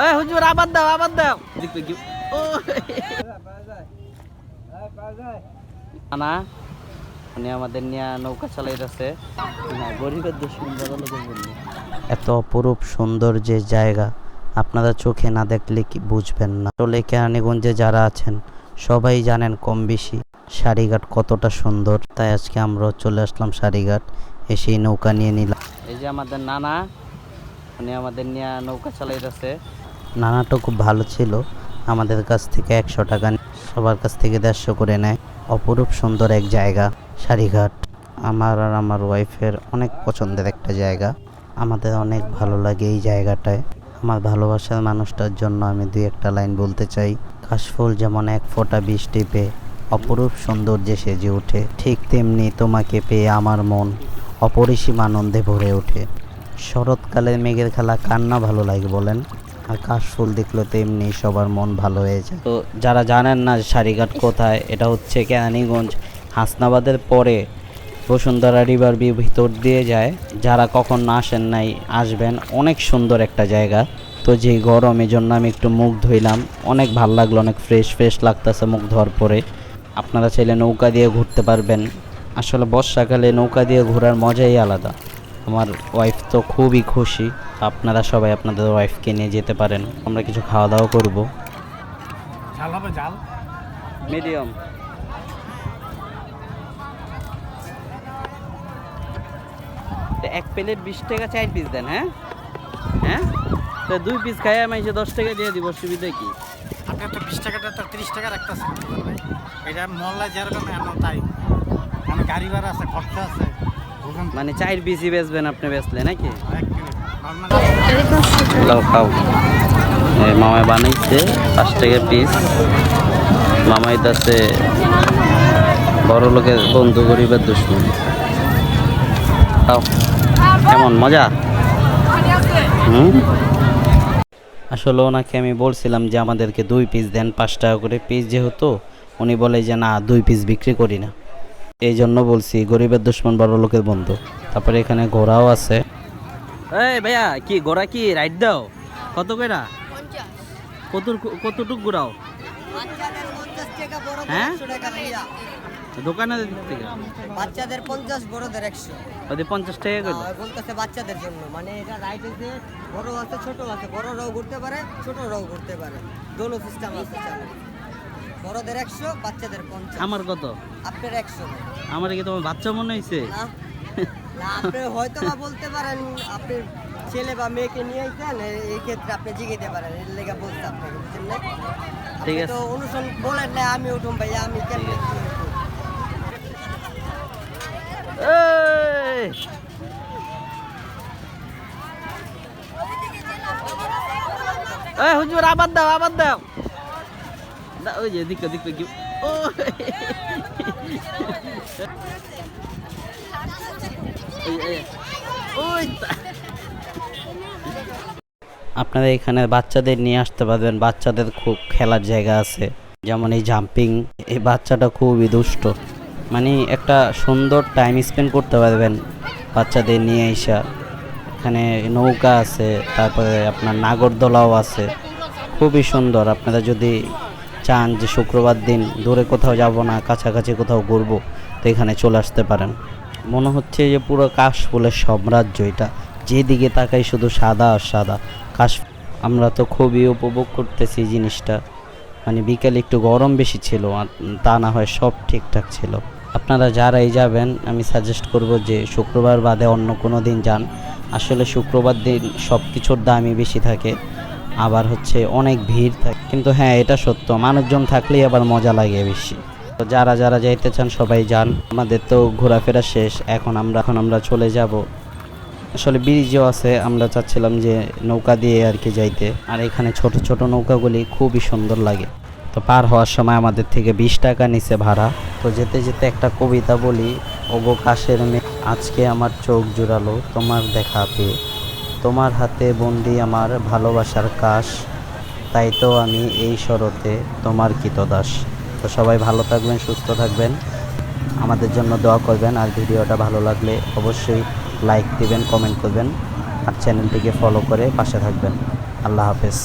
এই হুজুর আবার দাও আবার দাও। দেখবে কি ও না উনি আমাদের নিয়ে নৌকা চালাইতেছে। হ্যাঁ গরিবের এত অপরূপ সুন্দর যে জায়গা আপনারা চোখে না দেখলে কি বুঝবেন না। আসলে কেরানীগঞ্জে যারা আছেন সবাই জানেন কম বেশি সারিঘাট কতটা সুন্দর। তাই আজকে আমরা চলে আসলাম সারিঘাট এসেই নৌকা নিয়ে নিলাম। এই যে আমাদের নানা উনি আমাদের নিয়ে নৌকা চালাইতেছে। নানাটা খুব ভালো ছিল। আমাদের কাছ থেকে একশো টাকা সবার কাছ থেকে দেড়শো করে নেয়। অপরূপ সুন্দর এক জায়গা সারিঘাট আমার আর আমার ওয়াইফের অনেক পছন্দের একটা জায়গা। আমাদের অনেক ভালো লাগে এই জায়গাটায়। আমার ভালোবাসার মানুষটার জন্য আমি দুই একটা লাইন বলতে চাই। কাশফুল যেমন এক ফোঁটা বৃষ্টি পেয়ে অপরূপ সৌন্দর্যে সেজে ওঠে। ঠিক তেমনি তোমাকে পেয়ে আমার মন অপরিসীম আনন্দে ভরে ওঠে। শরৎকালের মেঘের খেলা কার না ভালো লাগে বলেন? আর কাশফুল দেখলে তো এমনি সবার মন ভালো হয়ে যায়। তো যারা জানেন না সারিঘাট কোথায়, এটা হচ্ছে কেরানীগঞ্জ। হাসনাবাদের পরে বসুন্ধরা রিভার ভিউ ভিতর দিয়ে যায়। যারা কখন না আসেন নাই, আসবেন। অনেক সুন্দর একটা জায়গা। তো যে গরম এই জন্য আমি একটু মুখ ধুইলাম। অনেক ভালো লাগল, অনেক ফ্রেশ ফ্রেশ লাগতেছে মুখ ধোয়ার পরে। আপনারা চাইলে নৌকা দিয়ে ঘুরতে পারবেন। আসলে বর্ষাকালে নৌকা দিয়ে ঘোরার মজাই আলাদা। আমার ওয়াইফ তো খুবই খুশি। আপনারা সবাই আপনাদের ওয়াইফকে নিয়ে যেতে পারেন। আমরা কিছু খাওয়া দাওয়া করব। জাল হবে জাল মিডিয়াম এক প্লেট বিশ টাকা চার পিস দেন হ্যাঁ? হ্যাঁ? তো দুই পিস খাই আমি এসে দশ টাকা দিয়ে দিব সুবিধা কি? আপনার তো বিশ টাকাটা তো তিরিশ টাকা রাখতেছে এটা মহল্লায় যেরকম এমন তাই। অনেক গাড়ি ভাড়া আছে খরচা আছে। মানে চার পিসই বেচবেন আপনি বেচলে, নাকি? খাও। মামায় বানাইছে, পাঁচ টাকা পিস মামাই তাতে বড় লোকের বন্ধু, গরিবের দুশ্মন। কেমন, মজা? হুম? আসলে ওনাকে আমি বলছিলাম যে আমাদেরকে দুই পিস দেন, পাঁচ টাকা করে পিস যেহেতু উনি বলে যে না, দুই পিস বিক্রি করি না। এই জন্য বলছি গরিবের দুশ্মন বড় লোকের বন্ধু। তারপরে এখানে ঘোড়াও আছে। এই ভাইয়া কি ঘোড়া কি? রাইড দাও। কত কইরা? কত কতটুক ঘোরাও? হ্যাঁ? দোকানে বাচ্চাদের পঞ্চাশ বড়দের একশো। ওদের পঞ্চাশ টাকা করে বলতেছে বাচ্চাদের জন্য। মানে এটা বড় আছে ছোট আছে বড়রাও ঘুরতে পারে ছোটরাও ঘুরতে পারে। দোনো সিস্টেম আছে চালু বড়দের একশো বাচ্চাদের পঞ্চাশ। আমার কত? আপনার একশো। আমার কি তোমার বাচ্চা মনে হয়েছে না। আপনি হয়তো বা বলতে পারেন আপনি ছেলে বা মেয়েকে নিয়ে আসেন এই ক্ষেত্রে আপনি জিগাইতে পারেন এর লেগে বলতে আপনাকে বুঝছেন না? ঠিক আছে। তো অনুসরণ বলেন না আমি উঠুন ভাইয়া আমি এই! এই হুজুর আবার দাও আবার দাও। আপনারা এখানে বাচ্চাদের নিয়ে আসতে পারবেন। বাচ্চাদের খুব খেলার জায়গা আছে। যেমন এই জাম্পিং। এই বাচ্চাটা খুবই দুষ্ট। মানে একটা সুন্দর টাইম স্পেন্ড করতে পারবেন বাচ্চাদের নিয়ে এসা। এখানে নৌকা আছে, তারপরে আপনার নাগরদোলাও আছে। খুবই সুন্দর। আপনারা যদি চান যে শুক্রবার দিন দূরে কোথাও যাব না, কাছাকাছি কোথাও ঘুরবো, তো এখানে চলে আসতে পারেন। মনে হচ্ছে যে পুরো কাশফুলের সাম্রাজ্য এটা। যেদিকে তাকাই শুধু সাদা আর সাদা। কাশ আমরা তো খুবই উপভোগ করতেছি জিনিসটা। মানে বিকেলে একটু গরম বেশি ছিল, আর তা না হয় সব ঠিকঠাক ছিল। আপনারা যারাই যাবেন, আমি সাজেস্ট করব যে শুক্রবার বাদে অন্য কোনো দিন যান। আসলে শুক্রবার দিন সব কিছুর দামই বেশি থাকে। আবার হচ্ছে অনেক ভিড় থাকে। কিন্তু হ্যাঁ এটা সত্য, মানুষজন থাকলেই আবার মজা লাগে বেশি। তো যারা যারা যাইতে চান সবাই যান। আমাদের তো ঘোরাফেরা শেষ, এখন আমরা এখন আমরা চলে যাব। আসলে ব্রিজও আছে, আমরা চাচ্ছিলাম যে নৌকা দিয়ে আর কি যাইতে। আর এখানে ছোট ছোট নৌকাগুলি খুবই সুন্দর লাগে। তো পার হওয়ার সময় আমাদের থেকে বিশ টাকা নিচে ভাড়া। তো যেতে যেতে একটা কবিতা বলি, ওগো কাশের মেয়ে, আজকে আমার চোখ জুড়ালো, তোমার দেখা পেয়ে। তোমার হাতে বন্দি আমার ভালোবাসার কাশ, তাই তো আমি এই শরতে তোমার কৃতদাস। তো সবাই ভালো থাকবেন, সুস্থ থাকবেন, আমাদের জন্য দোয়া করবেন। আর ভিডিওটা ভালো লাগলে অবশ্যই লাইক দিবেন কমেন্ট করবেন, আর চ্যানেলটিকে ফলো করে পাশে থাকবেন। আল্লাহ হাফেজ।